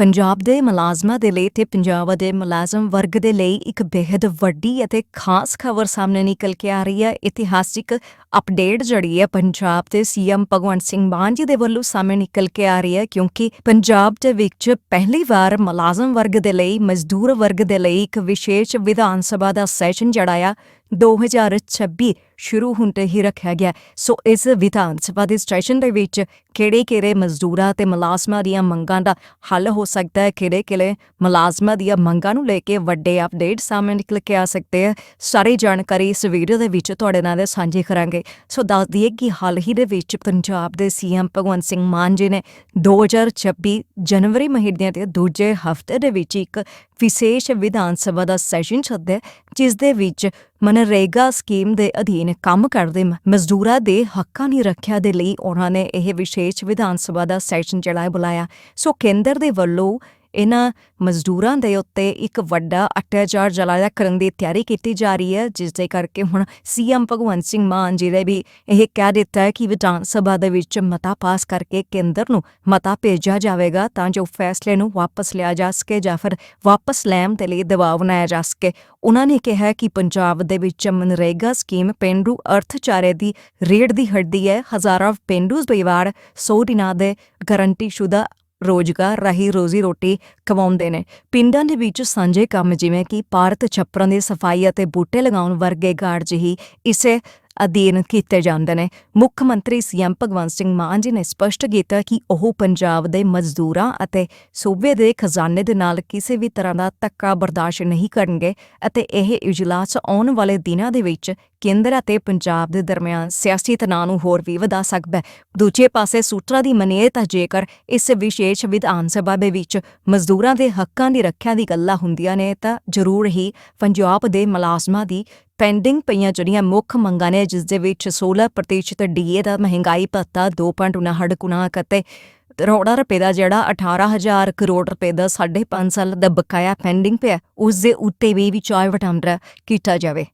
ਪੰਜਾਬ ਦੇ ਮੁਲਾਜ਼ਮਾਂ ਦੇ ਲਈ ਤੇ ਪੰਜਾਬ ਦੇ ਮੁਲਾਜ਼ਮ ਵਰਗ ਦੇ ਲਈ ਇੱਕ ਬੇहद ਵੱਡੀ ਅਤੇ ਖਾਸ ਖਬਰ ਸਾਹਮਣੇ ਨਿਕਲ ਕੇ ਆ ਰਹੀ ਹੈ। ਇਤਿਹਾਸਿਕ ਅਪਡੇਟ ਜਿਹੜੀ ਹੈ ਪੰਜਾਬ ਦੇ ਸੀਐਮ ਭਗਵੰਤ ਸਿੰਘ ਮਾਨ ਜੀ ਦੇ ਵੱਲੋਂ ਸਾਹਮਣੇ ਨਿਕਲ ਕੇ ਆ ਰਹੀ ਹੈ, ਕਿਉਂਕਿ ਪੰਜਾਬ ਦੇ ਵਿੱਚ ਪਹਿਲੀ ਵਾਰ ਮੁਲਾਜ਼ਮ ਵਰਗ ਦੇ ਲਈ, ਮਜ਼ਦੂਰ ਵਰਗ ਦੇ ਲਈ ਇੱਕ ਵਿਸ਼ੇਸ਼ ਵਿਧਾਨ ਸਭਾ ਦਾ ਸੈਸ਼ਨ ਜਿਹੜਾ ਆ 2026 ਸ਼ੁਰੂ ਹੁੰਦੇ ਹੀ ਰੱਖਿਆ ਗਿਆ। ਸੋ ਇਸ ਵਿਧਾਨ ਸਭਾ ਦੇ ਸੈਸ਼ਨ ਦੇ ਵਿੱਚ ਕਿਹੜੇ ਕਿਹੜੇ ਮਜ਼ਦੂਰਾਂ ਤੇ ਮੁਲਾਜ਼ਮਾਂ ਦੀਆਂ ਮੰਗਾਂ ਦਾ ਹੱਲ ਹੋ ਸਕਦਾ ਹੈ ਕਿਹੜੇ ਕਿਹੜੇ ਮੁਲਾਜ਼ਮਾਂ ਦੀਆਂ ਮੰਗਾਂ ਨੂੰ ਲੈ ਕੇ ਵੱਡੇ ਅਪਡੇਟ ਸਾਹਮਣੇ ਨਿਕਲ ਕੇ ਆ ਸਕਦੇ ਆ ਸਾਰੀ ਜਾਣਕਾਰੀ ਇਸ ਵੀਡੀਓ ਦੇ ਵਿੱਚ ਤੁਹਾਡੇ ਨਾਲ ਸਾਂਝੀ ਕਰਾਂਗੇ। ਸੋ ਦੱਸ ਦਈਏ ਕਿ ਹਾਲ ਹੀ ਦੇ ਵਿੱਚ ਪੰਜਾਬ ਦੇ ਸੀਐਮ ਭਗਵੰਤ ਸਿੰਘ ਮਾਨ ਜੀ ਨੇ 2026 ਜਨਵਰੀ ਮਹੀਨੇ ਦੇ ਦੂਜੇ ਹਫ਼ਤੇ ਦੇ ਵਿੱਚ ਇੱਕ ਵਿਸ਼ੇਸ਼ ਵਿਧਾਨ ਸਭਾ ਦਾ ਸੈਸ਼ਨ ਸੱਦਿਆ, ਜਿਸ ਦੇ ਵਿੱਚ ਮਨਰੇਗਾ ਸਕੀਮ ਦੇ ਅਧੀਨ ਕੰਮ ਕਰਦੇ ਮਜ਼ਦੂਰਾਂ ਦੇ ਹੱਕਾਂ ਦੀ ਰੱਖਿਆ ਦੇ ਲਈ ਉਹਨਾਂ ਨੇ ਇਹ ਵਿਸ਼ੇਸ਼ ਵਿਧਾਨ ਸਭਾ ਦਾ ਸੈਸ਼ਨ ਜਿਹੜਾ ਬੁਲਾਇਆ। ਸੋ ਕੇਂਦਰ ਦੇ ਵੱਲੋਂ ਇਹਨਾਂ ਮਜ਼ਦੂਰਾਂ ਦੇ ਉੱਤੇ ਇੱਕ ਵੱਡਾ ਅਤਿਆਚਾਰ ਜਲਾਇਆ ਕਰਨ ਦੀ ਤਿਆਰੀ ਕੀਤੀ ਜਾ ਰਹੀ ਹੈ, ਜਿਸ ਦੇ ਕਰਕੇ ਹੁਣ ਸੀਐਮ ਭਗਵੰਤ ਸਿੰਘ ਮਾਨ ਜੀ ਨੇ ਵੀ ਇਹ ਕਹਿ ਦਿੱਤਾ ਹੈ ਕਿ ਵਿਧਾਨ ਸਭਾ ਦੇ ਵਿੱਚ ਮਤਾ ਪਾਸ ਕਰਕੇ ਕੇਂਦਰ ਨੂੰ ਮਤਾ ਭੇਜਿਆ ਜਾਵੇਗਾ ਤਾਂ ਜੋ ਫੈਸਲੇ ਨੂੰ ਵਾਪਸ ਲਿਆ ਜਾ ਸਕੇ ਜਾਂ ਫਿਰ ਵਾਪਸ ਲੈਣ ਦੇ ਲਈ ਦਬਾਅ ਬਣਾਇਆ ਜਾ ਸਕੇ। ਉਹਨਾਂ ਨੇ ਕਿਹਾ ਕਿ ਪੰਜਾਬ ਦੇ ਵਿੱਚ ਮਨਰੇਗਾ ਸਕੀਮ ਪੇਂਡੂ ਅਰਥਚਾਰੇ ਦੀ ਰੇੜ ਦੀ ਹੱਡੀ ਹੈ। ਹਜ਼ਾਰਾਂ ਪੇਂਡੂ ਪਰਿਵਾਰ 100 ਦਿਨਾਂ ਦੇ ਗਰੰਟੀਸ਼ੁਦਾ ਰੋਜ਼ਗਾਰ ਰਾਹੀਂ ਰੋਜ਼ੀ ਰੋਟੀ ਕਮਾਉਂਦੇ ਨੇ। ਪਿੰਡਾਂ ਦੇ ਵਿੱਚ ਸਾਂਝੇ ਕੰਮ ਜਿਵੇਂ ਕਿ ਪਾਰਕ ਛੱਪਰਾਂ ਦੀ ਸਫ਼ਾਈ ਅਤੇ ਬੂਟੇ ਲਗਾਉਣ ਵਰਗੇ ਕਾਰਜ ਹੀ ਇਸੇ ਅਧੀਨ ਕੀਤੇ ਜਾਂਦੇ ਨੇ। ਮੁੱਖ ਮੰਤਰੀ ਸੀਐਮ ਭਗਵੰਤ ਸਿੰਘ ਮਾਨ ਜੀ ਨੇ ਸਪਸ਼ਟ ਕੀਤਾ ਕਿ ਉਹ ਪੰਜਾਬ ਦੇ ਮਜ਼ਦੂਰਾਂ ਅਤੇ ਸੂਬੇ ਦੇ ਖਜ਼ਾਨੇ ਦੇ ਨਾਲ ਕਿਸੇ ਵੀ ਤਰ੍ਹਾਂ ਦਾ ਧੱਕਾ ਬਰਦਾਸ਼ਤ ਨਹੀਂ ਕਰਨਗੇ ਅਤੇ ਇਹ ਇਜਲਾਸ ਆਉਣ ਵਾਲੇ ਦਿਨਾਂ ਦੇ ਵਿੱਚ ਕੇਂਦਰ ਅਤੇ ਪੰਜਾਬ ਦੇ ਦਰਮਿਆਨ ਸਿਆਸੀ ਤਣਾਅ ਨੂੰ ਹੋਰ ਵੀ ਵਧਾ ਸਕਦਾ ਹੈ। ਦੂਜੇ ਪਾਸੇ ਸੂਤਰਾਂ ਦੀ ਮੰਨੀਏ ਤਾਂ ਜੇਕਰ ਇਸ ਵਿਸ਼ੇਸ਼ ਵਿਧਾਨ ਸਭਾ ਦੇ ਵਿੱਚ ਮਜ਼ਦੂਰਾਂ ਦੇ ਹੱਕਾਂ ਦੀ ਰੱਖਿਆ ਦੀ ਗੱਲਾਂ ਹੁੰਦੀਆਂ ਨੇ ਤਾਂ ਜ਼ਰੂਰ ਹੀ ਪੰਜਾਬ ਦੇ ਮੁਲਾਜ਼ਮਾਂ ਦੀ ਪੈਂਡਿੰਗ ਪਈਆਂ ਜਿਹੜੀਆਂ ਮੁੱਖ ਮੰਗਾਂ ਨੇ, ਜਿਸ ਦੇ ਵਿੱਚ 16% ਡੀਏ ਦਾ ਮਹਿੰਗਾਈ ਭੱਤਾ 2.59 ਗੁਣਾ ਅਤੇ ਕਰੋੜਾਂ ਰੁਪਏ ਦਾ ਜਿਹੜਾ 18000 ਕਰੋੜ ਰੁਪਏ ਦਾ 5.5 ਸਾਲ ਦਾ ਬਕਾਇਆ ਪੈਂਡਿੰਗ ਪਿਆ, ਉਸ ਦੇ ਉੱਤੇ ਵੀ ਵਿਚਾਰ ਵਟਾਂਦਰਾ ਕੀਤਾ ਜਾਵੇ।